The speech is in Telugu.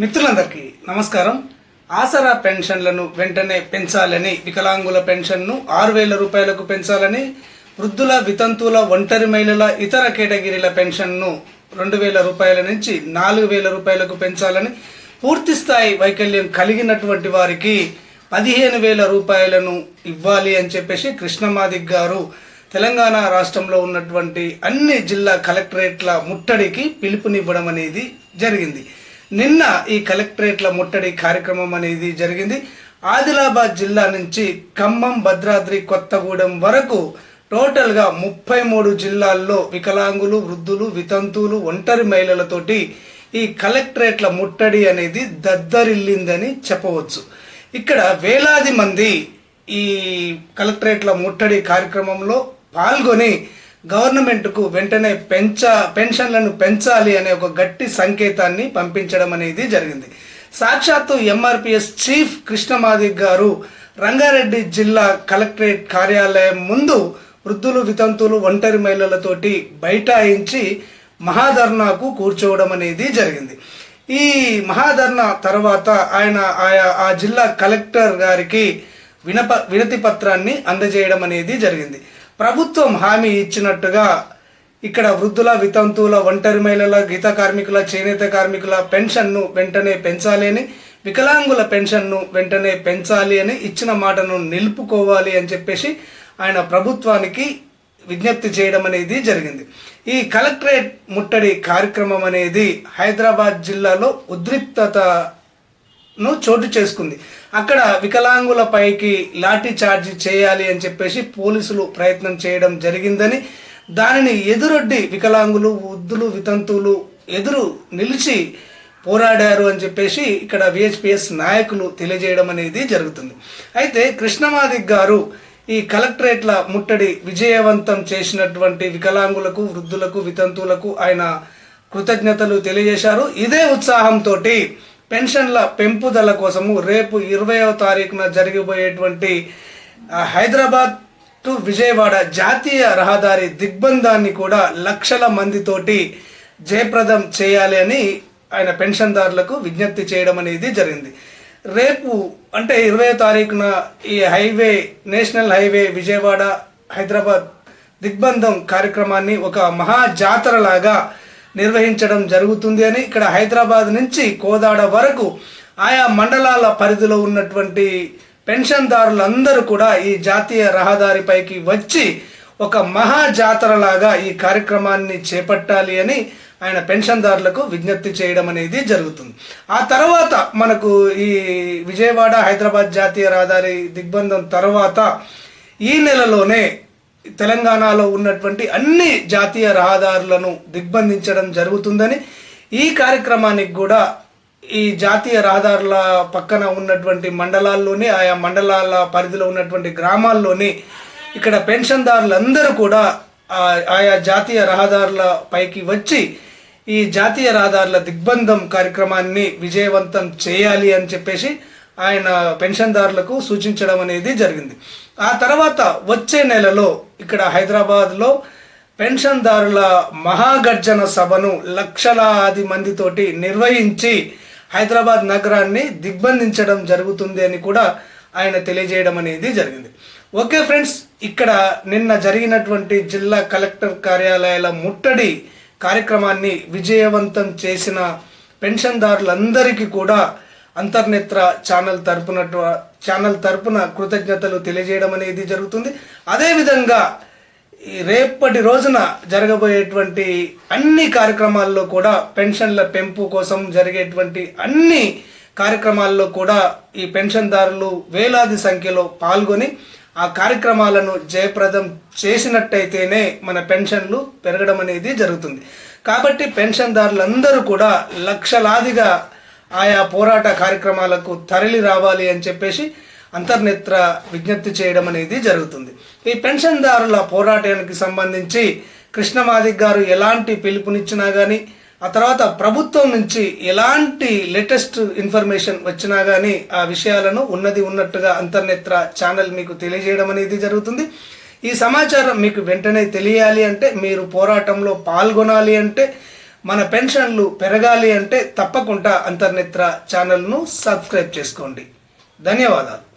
మిత్రులందరికీ నమస్కారం. ఆసరా పెన్షన్లను వెంటనే పెంచాలని వికలాంగుల పెన్షన్ను ఆరు వేల రూపాయలకు పెంచాలని వృద్ధుల వితంతువుల ఒంటరి మహిళల ఇతర కేటగిరీల పెన్షన్ను రెండు వేల రూపాయల నుంచి నాలుగు వేల రూపాయలకు పెంచాలని పూర్తి స్థాయి వైకల్యం కలిగినటువంటి వారికి పదిహేను వేల రూపాయలను ఇవ్వాలి అని చెప్పేసి కృష్ణమాదిక్ గారు తెలంగాణ రాష్ట్రంలో ఉన్నటువంటి అన్ని జిల్లా కలెక్టరేట్ల ముట్టడికి పిలుపునివ్వడం అనేది జరిగింది. నిన్న ఈ కలెక్టరేట్ల ముట్టడి కార్యక్రమం అనేది జరిగింది. ఆదిలాబాద్ జిల్లా నుంచి ఖమ్మం భద్రాద్రి కొత్తగూడెం వరకు టోటల్గా ముప్పై మూడు జిల్లాల్లో వికలాంగులు వృద్ధులు వితంతువులు ఒంటరి మహిళలతోటి ఈ కలెక్టరేట్ల ముట్టడి అనేది దద్దరిల్లిందని చెప్పవచ్చు. ఇక్కడ వేలాది మంది ఈ కలెక్టరేట్ల ముట్టడి కార్యక్రమంలో పాల్గొని గవర్నమెంట్కు వెంటనే పెంచ పెన్షన్లను పెంచాలి అనే ఒక గట్టి సంకేతాన్ని పంపించడం అనేది జరిగింది. సాక్షాత్తు ఎంఆర్పిఎస్ చీఫ్ కృష్ణమాదిక్ గారు రంగారెడ్డి జిల్లా కలెక్టరేట్ కార్యాలయం ముందు వృద్ధులు వితంతువులు ఒంటరి మహిళలతోటి బైఠాయించి మహాధర్నాకు కూర్చోవడం అనేది జరిగింది. ఈ మహాధర్నా తర్వాత ఆయన ఆయా ఆ జిల్లా కలెక్టర్ గారికి వినప వినతి పత్రాన్ని అందజేయడం అనేది జరిగింది. ప్రభుత్వం హామీ ఇచ్చినట్టుగా ఇక్కడ వృద్ధుల వితంతువుల ఒంటరి మహిళల గీత కార్మికుల చేనేత కార్మికుల పెన్షన్ను వెంటనే పెంచాలి అని వికలాంగుల పెన్షన్ను వెంటనే పెంచాలి అని ఇచ్చిన మాటను నిలుపుకోవాలి అని చెప్పేసి ఆయన ప్రభుత్వానికి విజ్ఞప్తి చేయడం అనేది జరిగింది. ఈ కలెక్టరేట్ ముట్టడి కార్యక్రమం అనేది హైదరాబాద్ జిల్లాలో ఉద్రిక్తత ను చోటు చేసుకుంది. అక్కడ వికలాంగుల పైకి లాఠీ చార్జ్ చేయాలి అని చెప్పేసి పోలీసులు ప్రయత్నం చేయడం జరిగిందని దానిని ఎదురొడ్డి వికలాంగులు వృద్ధులు వితంతువులు ఎదురు నిలిచి పోరాడారు అని చెప్పేసి ఇక్కడ విహెచ్పిఎస్ నాయకులు తెలియజేయడం అనేది జరుగుతుంది. అయితే కృష్ణమాదిక్ గారు ఈ కలెక్టరేట్ల ముట్టడి విజయవంతం చేసినటువంటి వికలాంగులకు వృద్ధులకు వితంతువులకు ఆయన కృతజ్ఞతలు తెలియజేశారు. ఇదే ఉత్సాహంతో పెన్షన్ల పెంపుదల కోసము రేపు ఇరవయవ తారీఖున జరిగిపోయేటువంటి హైదరాబాద్ టు విజయవాడ జాతీయ రహదారి దిగ్బంధాన్ని కూడా లక్షల మందితోటి జయప్రదం చేయాలి అని ఆయన పెన్షన్దారులకు విజ్ఞప్తి చేయడం అనేది జరిగింది. రేపు అంటే ఇరవై తారీఖున ఈ highway national highway Vijayawada Hyderabad దిగ్బంధం కార్యక్రమాన్ని ఒక మహా జాతరలాగా నిర్వహించడం జరుగుతుంది అని ఇక్కడ హైదరాబాద్ నుంచి కోదాడ వరకు ఆయా మండలాల పరిధిలో ఉన్నటువంటి పెన్షన్దారులందరూ కూడా ఈ జాతీయ రహదారిపైకి వచ్చి ఒక మహా జాతరలాగా ఈ కార్యక్రమాన్ని చేపట్టాలి అని ఆయన పెన్షన్దారులకు విజ్ఞప్తి చేయడం అనేది జరుగుతుంది. ఆ తర్వాత మనకు ఈ విజయవాడ హైదరాబాద్ జాతీయ రహదారి దిగ్బంధం తర్వాత ఈ నెలలోనే తెలంగాణలో ఉన్నటువంటి అన్ని జాతీయ రహదారులను దిగ్బంధించడం జరుగుతుందని ఈ కార్యక్రమానికి కూడా ఈ జాతీయ రహదారుల పక్కన ఉన్నటువంటి మండలాల్లోని ఆయా మండలాల పరిధిలో ఉన్నటువంటి గ్రామాల్లోని ఇక్కడ పెన్షన్దారులందరూ కూడా ఆయా జాతీయ రహదారుల పైకి వచ్చి ఈ జాతీయ రహదారుల దిగ్బంధం కార్యక్రమాన్ని విజయవంతం చేయాలి అని చెప్పేసి ఆయన పెన్షన్దారులకు సూచించడం అనేది జరిగింది. ఆ తర్వాత వచ్చే నెలలో ఇక్కడ హైదరాబాద్లో పెన్షన్దారుల మహాగర్జన సభను లక్షలాది మందితోటి నిర్వహించి హైదరాబాద్ నగరాన్ని దిగ్బంధించడం జరుగుతుంది అని కూడా ఆయన తెలియజేయడం అనేది జరిగింది. ఓకే ఫ్రెండ్స్ ఇక్కడ నిన్న జరిగినటువంటి జిల్లా కలెక్టర్ కార్యాలయాల ముట్టడి కార్యక్రమాన్ని విజయవంతం చేసిన పెన్షన్దారులందరికీ కూడా అంతర్నేత్ర ఛానల్ తరపున ఛానల్ తరపున కృతజ్ఞతలు తెలియజేయడం అనేది జరుగుతుంది. అదేవిధంగా రేపటి రోజున జరగబోయేటువంటి అన్ని కార్యక్రమాల్లో కూడా పెన్షన్ల పెంపు కోసం జరిగేటువంటి అన్ని కార్యక్రమాల్లో కూడా ఈ పెన్షన్దారులు వేలాది సంఖ్యలో పాల్గొని ఆ కార్యక్రమాలను జయప్రదం చేసినట్టయితేనే మన పెన్షన్లు పెరగడం అనేది జరుగుతుంది. కాబట్టి పెన్షన్దారులందరూ కూడా లక్షలాదిగా ఆయా పోరాట కార్యక్రమాలకు తరలి రావాలి అని చెప్పేసి అంతర్నేత్ర విజ్ఞప్తి చేయడం అనేది జరుగుతుంది. ఈ పెన్షన్దారుల పోరాటానికి సంబంధించి కృష్ణమాదిక్ గారు ఎలాంటి పిలుపునిచ్చినా కానీ ఆ తర్వాత ప్రభుత్వం నుంచి ఎలాంటి లేటెస్ట్ ఇన్ఫర్మేషన్ వచ్చినా కానీ ఆ విషయాలను ఉన్నది ఉన్నట్టుగా అంతర్నేత్ర ఛానల్ మీకు తెలియజేయడం అనేది జరుగుతుంది. ఈ సమాచారం మీకు వెంటనే తెలియాలి అంటే మీరు పోరాటంలో పాల్గొనాలి అంటే మన పెన్షన్లు పెరగాలి అంటే తప్పకుండా అంతర్నేత్ర ఛానల్ను సబ్స్క్రైబ్ చేసుకోండి. ధన్యవాదాలు.